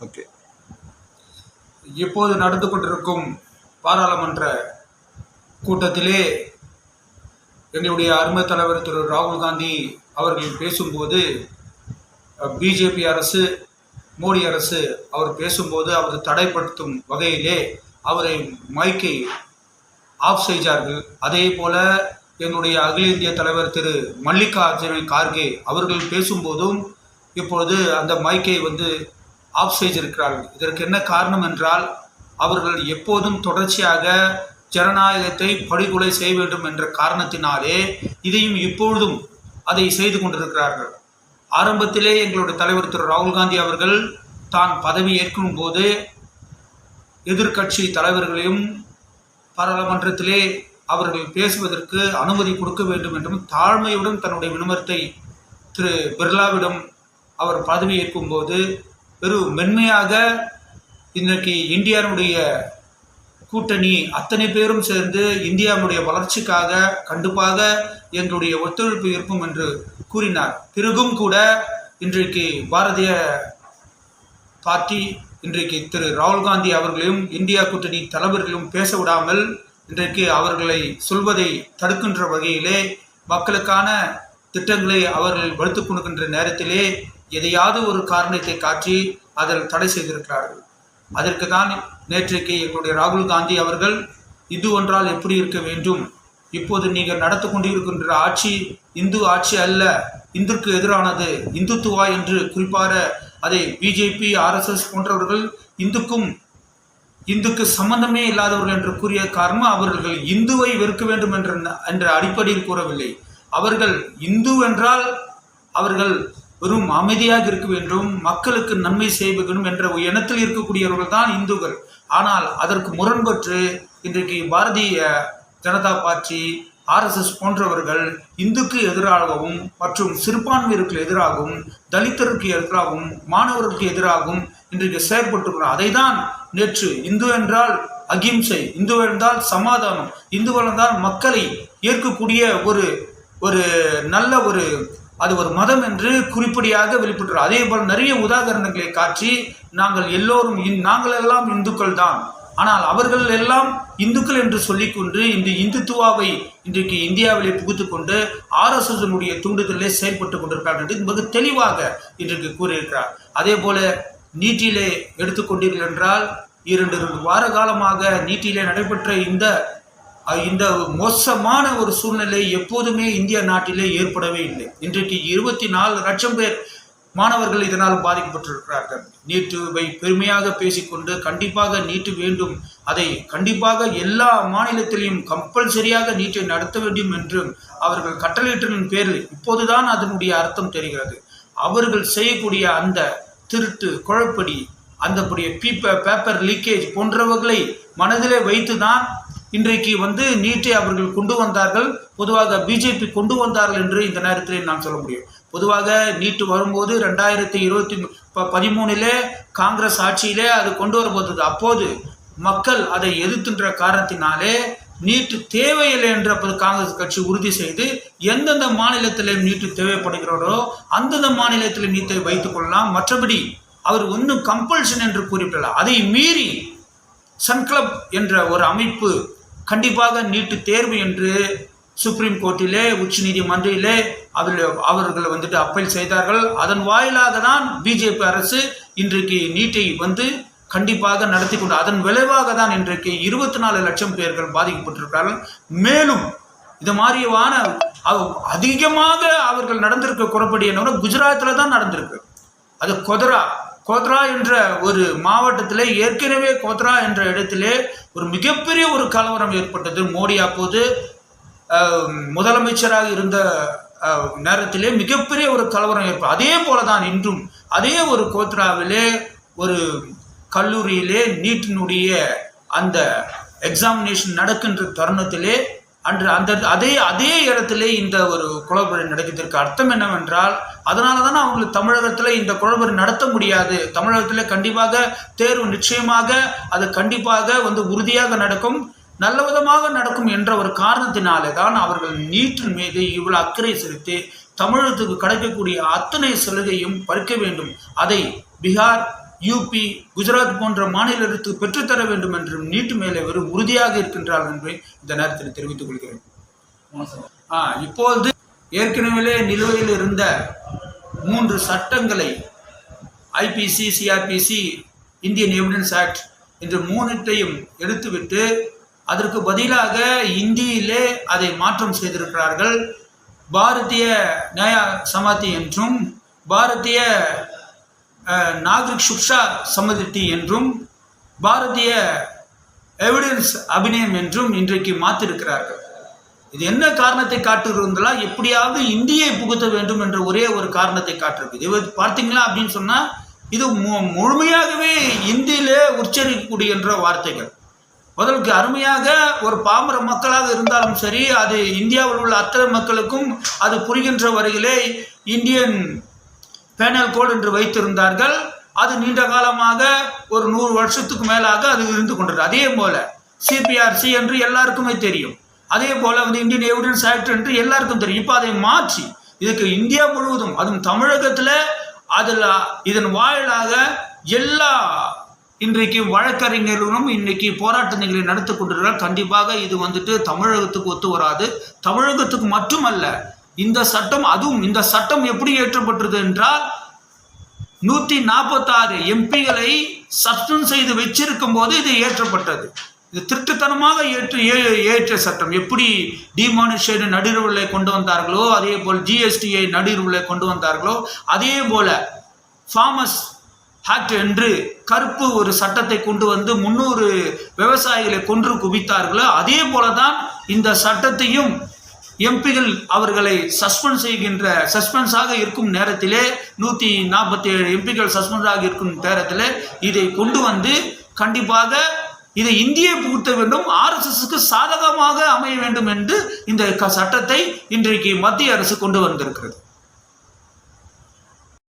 Okay. இப்போது நடந்து கொண்டிருக்கும் பாராளுமன்ற கூட்டத்திலே எங்களுடைய அருமை தலைவர் திரு ராகுல் காந்தி அவர்கள் பேசும்போது பிஜேபி அரசு மோடி அரசு அவர் பேசும்போது அவர் தடைப்படுத்தும் வகையிலே அவரை மைக்கை ஆஃப் செய்தார்கள். அதே போல எங்களுடைய அகில இந்திய தலைவர் திரு மல்லிகார்ஜுன கார்கே அவர்கள் பேசும்போதும் இப்பொழுது அந்த மைக்கை வந்து ஆஃப் செய்திருக்கிறார்கள் இதற்கு என்ன காரணம் என்றால் அவர்கள் எப்போதும் தொடர்ச்சியாக ஜனநாயகத்தை படுகொலை செய்ய வேண்டும் என்ற காரணத்தினாலே இதையும் இப்பொழுதும் அதை செய்து கொண்டிருக்கிறார்கள். ஆரம்பத்திலே எங்களுடைய தலைவர் திரு. ராகுல் காந்தி அவர்கள் தான் பதவி ஏற்கும் போது எதிர்க்கட்சி தலைவர்களையும் பாராளுமன்றத்திலே அவர்கள் பேசுவதற்கு அனுமதி கொடுக்க வேண்டும் என்றும் தாழ்மையுடன் தன்னுடைய வினமரத்தை திரு. பிர்லாவிடம் அவர் பதவி ஏற்கும்போது வெறும் மென்மையாக இன்றைக்கு இந்தியாவுடைய கூட்டணி அத்தனை பேரும் சேர்ந்து இந்தியாவுடைய வளர்ச்சிக்காக கண்டிப்பாக எங்களுடைய ஒத்துழைப்பு இருக்கும் என்று கூறினார். பிறகும் கூட இன்றைக்கு பாரதிய பார்ட்டி இன்றைக்கு திரு ராகுல் காந்தி அவர்களையும் இந்தியா கூட்டணி தலைவர்களும் பேச விடாமல் இன்றைக்கு அவர்களை சொல்வதை தடுக்கின்ற வகையிலே மக்களுக்கான திட்டங்களை அவர்கள் வலுத்துக் கொடுக்கின்ற நேரத்திலே எதையாவது ஒரு காரணத்தை காட்டி அதில் தடை செய்திருக்கிறார்கள். அதற்கு தான் நேற்றைக்கு எங்களுடைய ராகுல் காந்தி அவர்கள் இது ஒன்றால் எப்படி இருக்க வேண்டும்? இப்போது நீங்கள் நடத்து கொண்டிருக்கின்ற ஆட்சி இந்து ஆட்சி அல்ல இந்துக்கு எதிரானது இந்துத்துவா என்று குறிப்பாக அதை பிஜேபி ஆர்எஸ்எஸ் போன்றவர்கள் இந்துக்கும் இந்துக்கு சம்பந்தமே இல்லாதவர்கள் என்று கூறிய காரணம் அவர்கள் இந்துவை வெறுக்க வேண்டும் என்ற என்ற அடிப்படையில் கூறவில்லை. அவர்கள் இந்து என்றால் அவர்கள் வெறும் அமைதியாக இருக்க வேண்டும் மக்களுக்கு நன்மை செய்ய வேண்டும் என்ற ஒரு எண்ணத்தில் இருக்கக்கூடியவர்கள் தான் இந்துக்கள். ஆனால் அதற்கு முரண்பட்டு இன்றைக்கு பாரதிய ஜனதா பார்ட்டி ஆர்எஸ்எஸ் போன்றவர்கள் இந்துக்கு எதிராகவும் மற்றும் சிறுபான்மையருக்கு எதிராகவும் தலித்தருக்கு எதிராகவும் மாணவருக்கு எதிராகவும் இன்றைக்கு செயற்பட்டுள்ளனர். அதை தான் நேற்று இந்து என்றால் அகிம்சை இந்து என்றால் சமாதானம் இந்து என்றால் மக்களை ஏற்கக்கூடிய ஒரு ஒரு நல்ல ஒரு அது ஒரு மதம் என்று குறிப்படியாக வெளிப்பட்டுள்ளது. அதே போல் நிறைய உதாகரணங்களை காட்டி நாங்கள் எல்லோரும் இந்- நாங்கள் எல்லாம் இந்துக்கள் தான். ஆனால் அவர்கள் எல்லாம் இந்துக்கள் என்று சொல்லிக்கொண்டு இந்த இந்துத்துவாவை இன்றைக்கு இந்தியாவிலே புகுத்து கொண்டு ஆர்எஸ்எஸ்னுடைய தூண்டுதலிலே செயல்பட்டு கொண்டிருக்கிறார் என்று மிக தெளிவாக இன்றைக்கு கூறியிருக்கிறார். அதே போல நீட்டிலே எடுத்துக்கொண்டீர்கள் என்றால் இரண்டு வார காலமாக நீட்டிலே நடைபெற்ற இந்த இந்த மோசமான ஒரு சூழ்நிலை எப்போதுமே இந்திய நாட்டிலே ஏற்படவே இல்லை. இன்றைக்கு இருபத்தி நாலு லட்சம் பேர் மாணவர்கள் இதனால் பாதிக்கப்பட்டிருக்கிறார்கள். நீட்டுவை பெருமையாக பேசிக்கொண்டு கண்டிப்பாக நீட்டு வேண்டும். அதை கண்டிப்பாக எல்லா மாநிலத்திலையும் கம்பல்சரியாக நீட்டை நடத்த வேண்டும் என்றும் அவர்கள் கட்டளையிட்டதன் பேரில் இப்போதுதான் அதனுடைய அர்த்தம் தெரிகிறது. அவர்கள் செய்யக்கூடிய அந்த திருட்டு குழப்படி அந்தபடிய பீப்ப பேப்பர் லீக்கேஜ் போன்றவர்களை மனதிலே வைத்துதான் இன்றைக்கு வந்து நீட்டை அவர்கள் கொண்டு வந்தார்கள். பொதுவாக பிஜேபி கொண்டு வந்தார்கள் என்று இந்த நேரத்தில் நான் சொல்ல முடியும். பொதுவாக நீட்டு வரும்போது ரெண்டாயிரத்தி இருபத்தி ப பதிமூணிலே காங்கிரஸ் ஆட்சியிலே அது கொண்டு வரப்போது அப்போது மக்கள் அதை எதிர்க்கின்ற காரணத்தினாலே நீட்டு தேவையில்லை என்று அப்போது காங்கிரஸ் கட்சி உறுதி செய்து எந்தெந்த மாநிலத்திலும் நீட்டு தேவைப்படுகிறதோ அந்தந்த மாநிலத்தில் நீட்டை வைத்துக் கொள்ளலாம். மற்றபடி அவர் ஒன்றும் கம்பல்ஷன் என்று கூறிவிட்டார் அதை மீறி சன் கிளப் என்ற ஒரு அமைப்பு கண்டிப்பாக நீட்டு தேர்வு என்று சுப்ரீம் கோர்ட்டிலே உச்ச நீதிமன்றிலே அவர்கள் அவர்கள் வந்துட்டு அப்பீல் செய்தார்கள். அதன் வாயிலாக தான் பிஜேபி அரசு இன்றைக்கு நீட்டை வந்து கண்டிப்பாக நடத்தி கொண்டு அதன் விளைவாக தான் இன்றைக்கு இருபத்தி நாலு லட்சம் பேர்கள் பாதிக்கப்பட்டிருக்கிறார்கள். மேலும் இது மாதிரியான அதிகமாக அவர்கள் நடந்திருக்க குறப்படி என்னோட குஜராத்தில் தான் நடந்திருக்கு. அது கொதரா கோத்ரா என்ற ஒரு மாவட்டத்திலே ஏற்கனவே கோத்ரா என்ற இடத்திலே ஒரு மிகப்பெரிய ஒரு கலவரம் ஏற்பட்டது. மோடி அப்போது முதலமைச்சராக இருந்த நேரத்திலே மிகப்பெரிய ஒரு கலவரம் ஏற்படும் அதே போல தான் இன்றும் அதே ஒரு கோத்ராவிலே ஒரு கல்லூரியிலே நீட்டினுடைய அந்த எக்ஸாமினேஷன் நடக்கின்ற தருணத்திலே அன்று அந்த அதே அதே இடத்துல இந்த ஒரு குளறுபடி நடக்கிறதுக்கு அர்த்தம் என்னவென்றால் அதனால தானே அவங்களுக்கு தமிழகத்தில் இந்த குளறுபடி நடத்த முடியாது. தமிழகத்தில் கண்டிப்பாக தேர்வு நிச்சயமாக அது கண்டிப்பாக வந்து உறுதியாக நடக்கும் நல்ல விதமாக நடக்கும் என்ற ஒரு காரணத்தினாலே தான் அவர்கள் நீற்றின் மீது இவ்வளவு அக்கறை செலுத்தி தமிழகத்துக்கு கிடைக்கக்கூடிய அத்தனை சலுகையும் பறிக்க வேண்டும். அதை பீகார் யூபி குஜராத் போன்ற மாநிலத்துக்கு பெற்றுத்தர வேண்டும் என்றும் நீட்டு மேலே வெறும் உறுதியாக இருக்கின்றார்கள் என்பதை இந்த நேரத்தில் தெரிவித்துக் கொள்கிறேன். ஆ, இப்போது ஏற்கனவே நிலுவையில் இருந்த மூன்று சட்டங்களை IPC CrPC Indian evidence act என்று மூணுத்தையும் எடுத்துவிட்டு அதற்கு பதிலாக இந்தியிலே அதை மாற்றம் செய்திருக்கிறார்கள். பாரதிய நியாய சமாதி என்றும் பாரதிய நாகரிக் சுக்ஷா சமதிட்டி என்றும் பாரதிய எவிடன்ஸ் அபிநயம் என்றும் இன்றைக்கு மாற்றிருக்கிறார்கள் இது என்ன காரணத்தை காட்டுகிறதுங்களா எப்படியாவது இந்தியை புகுத்த வேண்டும் என்ற ஒரே ஒரு காரணத்தை காட்டுறது இது பார்த்தீங்களா அப்படின்னு சொன்னால் இது மு- முழுமையாகவே இந்தியிலே உச்சரிக்கக்கூடிய என்ற வார்த்தைகள். முதலுக்கு அருமையாக ஒரு பாமர மக்களாக இருந்தாலும் சரி அது இந்தியாவில் உள்ள அத்தனை மக்களுக்கும் அது புரிகின்ற வரையிலே இந்தியன் பேனல் கோடு என்று வைத்திருந்தார்கள். அது நீண்ட காலமாக ஒரு நூறு வருஷத்துக்கு மேலாக அது இருந்து கொண்டது. அதே போல சிபிஆர்சி என்று எல்லாருக்குமே தெரியும். அதே போல வந்து இந்தியன் எவிடன்ஸ் ஆக்ட் என்று எல்லாருக்கும் தெரியும். இப்போ அதை மாற்றி இதுக்கு இந்தியா முழுவதும் அதுவும் தமிழகத்தில் அதில் இதன் வாயிலாக எல்லா இன்றைக்கு வழக்கறிஞர்களும் இன்னைக்கு போராட்டங்களை நடத்தி கொண்டிருக்கிறார் கண்டிப்பாக இது வந்துட்டு தமிழகத்துக்கு ஒத்து வராது. தமிழகத்துக்கு மட்டுமல்ல இந்த சட்டம் அதுவும் இந்த சட்டம் எப்படி ஏற்றப்பட்டது என்றால் நூற்றி நாற்பத்தாறு எம்பிகளை சஸ்பெண்ட் செய்து வச்சிருக்கும் போது இது ஏற்றப்பட்டது இது திருட்டுத்தனமாக ஏற்று ஏ- ஏற்ற சட்டம். எப்படி டிமானிஷேஷன் நடுநிலை கொண்டு வந்தார்களோ அதே போல் ஜிஎஸ்டியை நடுநிலை கொண்டு வந்தார்களோ அதே போல ஃபார்மஸ் ஆக்ட் என்று கருப்பு ஒரு சட்டத்தை கொண்டு வந்து முன்னூறு விவசாயிகளை கொன்று குவித்தார்களோ அதே போல தான் இந்த சட்டத்தையும் எம்பிகள் அவர்களை சஸ்பெண்ட் செய்கின்ற சஸ்பென்ஸாக இருக்கும் நேரத்திலே நூற்றி நாற்பத்தி ஏழு எம்பிகள் சஸ்பென்ஸாக இருக்கும் நேரத்தில் இதை கொண்டு வந்து கண்டிப்பாக இதை இந்தியை புகுத்த வேண்டும் ஆர்எஸ்எஸ்க்கு சாதகமாக அமைய வேண்டும் என்று இந்த சட்டத்தை இன்றைக்கு மத்திய அரசு கொண்டு வந்திருக்கிறது.